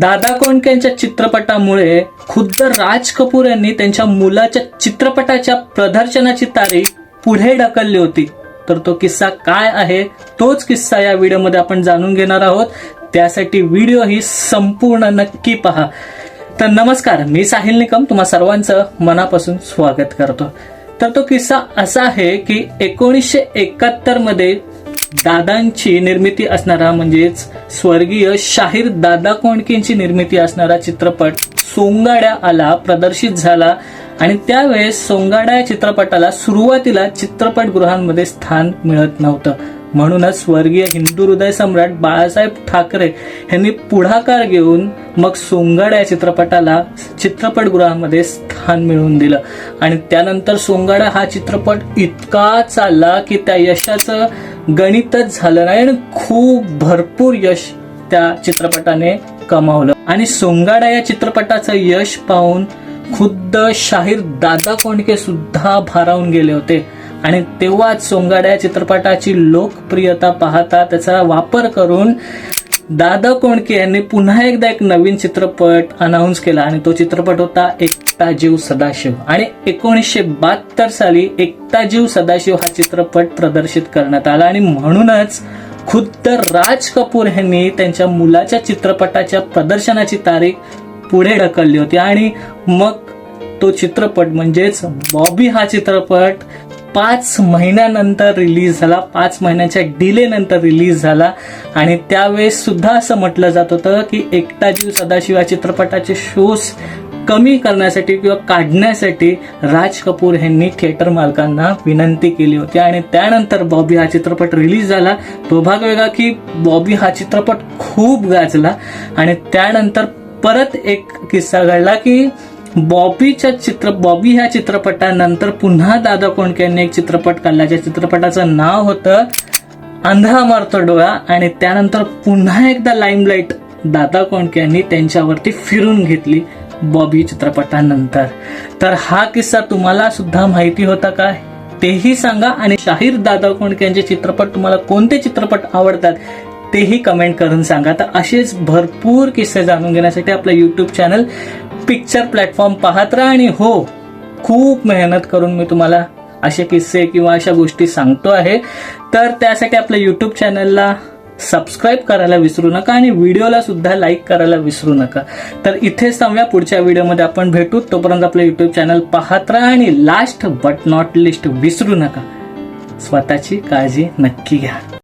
दादा कोंडकेंच्या चित्रपटामुळे खुद्द राज कपूर यांनी त्यांच्या मुलाच्या चित्रपटाच्या प्रदर्शनाची तारीख पुढे ढकलली होती. तर तो किस्सा काय आहे तोच किस्सा या व्हिडिओमध्ये आपण जाणून घेणार आहोत. त्यासाठी व्हिडिओ ही संपूर्ण नक्की पहा. तर नमस्कार मी साहिल निकम. तुम्हा सर्वांचं मनापासून स्वागत करतो. तर तो किस्सा असा आहे की एकोणीसशे एकाहत्तरमध्ये दादांची निर्मिती असणारा म्हणजेच स्वर्गीय शाहीर दादा कोंडकेंची निर्मिती असणारा चित्रपट सोंगाड्या आला प्रदर्शित झाला. आणि त्यावेळेस सोंगाड्या या चित्रपटाला सुरुवातीला चित्रपटगृहांमध्ये स्थान मिळत नव्हतं. म्हणूनच स्वर्गीय हिंदू हृदय सम्राट बाळासाहेब ठाकरे यांनी पुढाकार घेऊन मग सोंगाडा या चित्रपटाला चित्रपटगृहामध्ये स्थान मिळवून दिलं. आणि त्यानंतर सोंगाडा हा चित्रपट इतका चालला की त्या यशाचं गणितच झालं नाही आणि खूप भरपूर यश त्या चित्रपटाने कमावलं. आणि सोंगाडा या चित्रपटाचं यश पाहून खुद्द शाहीर दादा कोंडके सुद्धा भारावून गेले होते. आणि तेव्हाच सोंगाड्या चित्रपटाची लोकप्रियता पाहता त्याचा वापर करून दादा कोंडके यांनी पुन्हा एकदा एक नवीन चित्रपट अनाऊन्स केला आणि तो चित्रपट होता एकता जीव सदाशिव. आणि एकोणीसशे बहात्तर साली एकता जीव सदाशिव हा चित्रपट प्रदर्शित करण्यात आला आणि म्हणूनच खुद्द राज कपूर यांनी त्यांच्या मुलाच्या चित्रपटाच्या प्रदर्शनाची तारीख पुढे ढकलली होती. आणि मग तो चित्रपट म्हणजेच बॉबी हा चित्रपट पाच महिन्यानंतर रिलीज झाला पाच महिन्याच्या डिले नंतर रिलीज झाला. आणि त्यावेळेस सुद्धा असं म्हटलं जात होतं की एकटा जीव सदाशिव या चित्रपटाचे शोज कमी करण्यासाठी किंवा काढण्यासाठी राज कपूर यांनी थिएटर मालकांना विनंती केली होती. आणि त्यानंतर बॉबी हा चित्रपट रिलीज झाला. तो भाग वेगळा की बॉबी हा चित्रपट खूप गाजला. आणि त्यानंतर परत एक किस्सा घडला की बॉबीच्या चित्र बॉबी ह्या चित्रपटानंतर पुन्हा दादा कोंडके यांनी एक चित्रपट काढला. ज्या चित्रपटाचं नाव होतं अंधा मारतो डोळा आणि त्यानंतर पुन्हा एकदा लाईमलाईट दादा कोंडके यांनी त्यांच्यावरती फिरून घेतली बॉबी चित्रपटानंतर. तर हा किस्सा तुम्हाला सुद्धा माहिती होता का? तेही सांगा आणि शाहीर दादा कोंडके यांचे चित्रपट तुम्हाला कोणते चित्रपट आवडतात तेही कमेंट करून सांगा. तर असेच भरपूर किस्से जाणून घेण्यासाठी आपलं यूट्यूब चॅनल पिक्चर प्लॅटफॉर्म पाहत राहा आणि हो खूप मेहनत करून मी तुम्हाला असे किस्से किंवा अशा गोष्टी सांगतो आहे. तर त्यासाठी आपल्या यूट्यूब चॅनलला सबस्क्राईब करायला विसरू नका आणि व्हिडिओला सुद्धा लाईक करायला विसरू नका. तर इथेच थांबूया. पुढच्या व्हिडिओमध्ये आपण भेटू. तोपर्यंत आपलं यूट्यूब चॅनल पाहत राहा आणि लास्ट बट नॉट लिस्ट विसरू नका. स्वतःची काळजी नक्की घ्या.